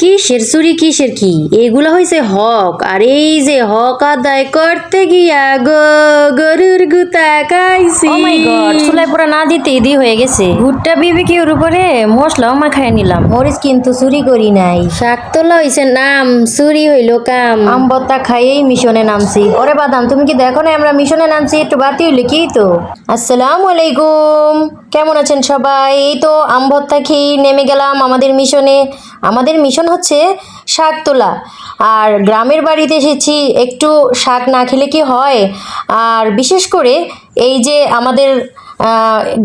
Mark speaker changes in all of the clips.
Speaker 1: কিসের চুরি কিসের কি? এগুলো হয়েছে হক। আর এই যে হক আদায় করতে গিয়া গো গরুর গুতা খাইছি।
Speaker 2: Oh পোড়া না দিতে দি হয়ে গেছে। ভুট্টা বিবিকিউর উপরে মশলাও মাখায় নিলাম।
Speaker 1: মরিচ কিন্তু চুরি করি নাই। শাক তোলা হইছে নাম চুরি হইল কাম।
Speaker 2: আমবত্তা খাইয়েই মিশনে নামছি। ওরে বাদাম তুমি কি দেখো না আমরা মিশনে নামছি? একটু বাতি হইলে কি তো আসসালামু আলাইকুম। কেমন আছেন সবাই? এই তো আমভত্তা খেয়ে নেমে গেলাম আমাদের মিশনে। আমাদের মিশন হচ্ছে শাক তোলা। আর গ্রামের বাড়িতে এসেছি, একটু শাক না খেলে কি হয়? আর বিশেষ করে এই যে আমাদের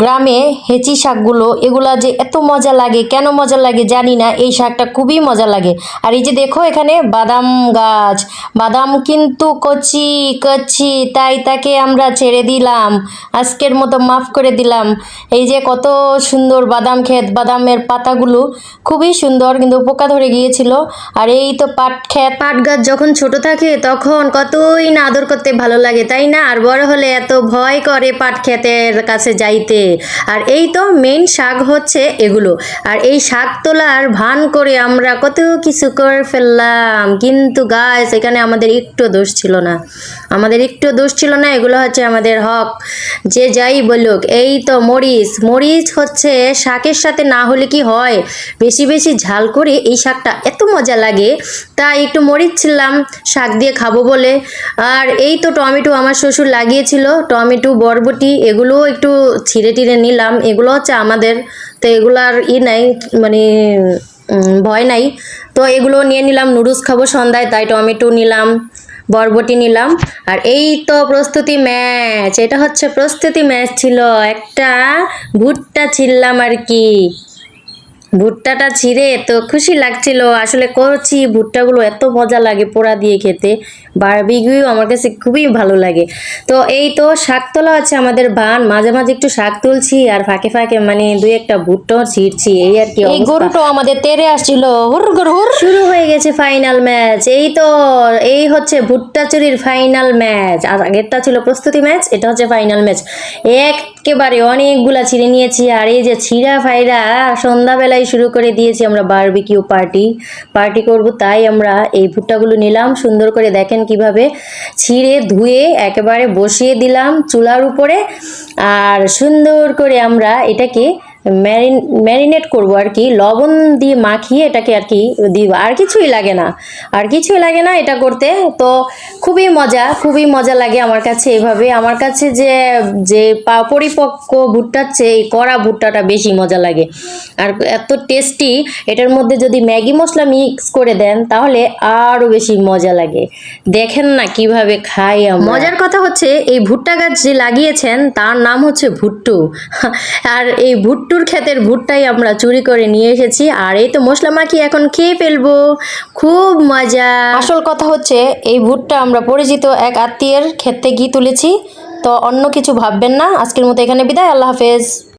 Speaker 2: গ্রামে হেঁচি শাকগুলো, এগুলা যে এত মজা লাগে, কেন মজা লাগে জানি না, এই শাকটা খুবই মজা লাগে। আর এই যে দেখো এখানে বাদাম গাছ, বাদাম কিন্তু কচি কচি, তাই তাকে আমরা ছেড়ে দিলাম, আজকের মতো মাফ করে দিলাম। এই যে কত সুন্দর বাদাম ক্ষেত, বাদামের পাতাগুলো, খুবই সুন্দর, কিন্তু পোকা ধরে গিয়েছিল। আর এই তো পাট ক্ষেত।
Speaker 1: পাট গাছ যখন ছোট থাকে, তখন কতই না আদর করতে ভালো লাগে, তাই না? আর বড় হলে এত ভয় করে পাট ক্ষেতের কাছে যাইতে। আর এই তো মেন শাক হচ্ছে এগুলো। আর এই শাক তোলার ভান করে আমরা কত কিছু করে ফেললাম। কিন্তু গাছ এখানে আমাদের একটু দোষ ছিল না। আমাদের একটু দোষ ছিল না, এগুলো হচ্ছে আমাদের হক। যে যাই বলুক, এই তো মরিচ। মরিচ হচ্ছে শাকের সাথে না হলে কি হয়? বেশি বেশি ঝাল করে এই শাকটা এত মজা লাগে, তাই একটু মরিচ ছিলাম, শাক দিয়ে খাব বলে। আর এই তো টমেটো আমার শ্বশুর লাগিয়েছিল, টমেটো, বরবটি, এগুলোও একটু ছিঁড়ে টিড়ে নিলাম। এগুলো হচ্ছে আমাদের, তো এগুলার ই নাই মানে ভয় নাই। তো এগুলো নিয়ে নিলাম, নুডলস খাব সন্ধ্যায়, তাই টমেটো নিলাম, বরবটি নিলাম। আর এই তো প্রস্তুতি ম্যাচ, এটা হচ্ছে প্রস্তুতি ম্যাচ ছিল, একটা ভুট্টা ছিললাম আর কি। ভুট্টাটা ছিঁড়ে তো খুশি লাগছিল। আসলে করছি ভুট্টাগুলো এত মজা লাগে পোড়া দিয়ে খেতে। বারবিকিউ আমার কাছে খুবই ভালো লাগে। তো এই তো শাক তোলা আছে আমাদের বান মাঝে মাঝে একটু শাক তুলছি আর ফাঁকে ফাঁকে মানে দুই একটা ভুট্টাও ছিঁড়ছি। এই আর কি
Speaker 2: এই। গরুটাও আমাদের তেরে আসছিল। হুর হুর।
Speaker 1: শুরু হয়ে গেছে ফাইনাল ম্যাচ এই তো এই হচ্ছে ভুট্টা চুরির ফাইনাল ম্যাচ আর আগেরটা ছিল প্রস্তুতি ম্যাচ এটা হচ্ছে ফাইনাল ম্যাচ একেবারে অনেকগুলা ছিঁড়ে নিয়েছি, আর এই যে ছিঁড়া ফাইরা সন্ধ্যাবেলায় শুরু করে দিয়েছি আমরা বারবিকিউ পার্টি পার্টি করব, তাই আমরা এই ভুট্টাগুলো নিলাম, সুন্দর করে দেখেন কীভাবে ছিঁড়ে ধুয়ে একেবারে বসিয়ে দিলাম চুলার উপরে, আর সুন্দর করে আমরা এটাকে ম্যারিন ম্যারিনেট করব আর কি। লবণ দিয়ে মাখিয়ে এটাকে আর কি দিব। আর কিছুই লাগে না। আর কিছুই লাগে না এটা করতে। তো খুবই মজা খুবই মজা লাগে আমার কাছে এভাবে। আমার কাছে যে যে পরিপক্ক ভুট্টার চেয়ে এই কড়া ভুট্টাটা বেশি মজা লাগে। আর এত টেস্টি, এটার মধ্যে যদি ম্যাগি মশলা মিক্স করে দেন, তাহলে আরও বেশি মজা লাগে। দেখেন না কীভাবে খাই মজার কথা হচ্ছে, এই ভুট্টা গাছ যে লাগিয়েছেন, তার নাম হচ্ছে ভুট্টু। আর এই ভুট্টুর ক্ষেতের ভুট্টাই আমরা চুরি করে নিয়ে এসেছি, আর এই তো মশলা মাখি এখন খেয়ে ফেলব। খুব মজা।
Speaker 2: আসল কথা হচ্ছে, এই ভুট্টা আমরা পরিচিত এক আত্মীয়ের ক্ষেত্রে গিয়ে তুলেছি, তো অন্য কিছু ভাববেন না। আজকের মতো এখানে বিদায়, আল্লাহ হাফেজ।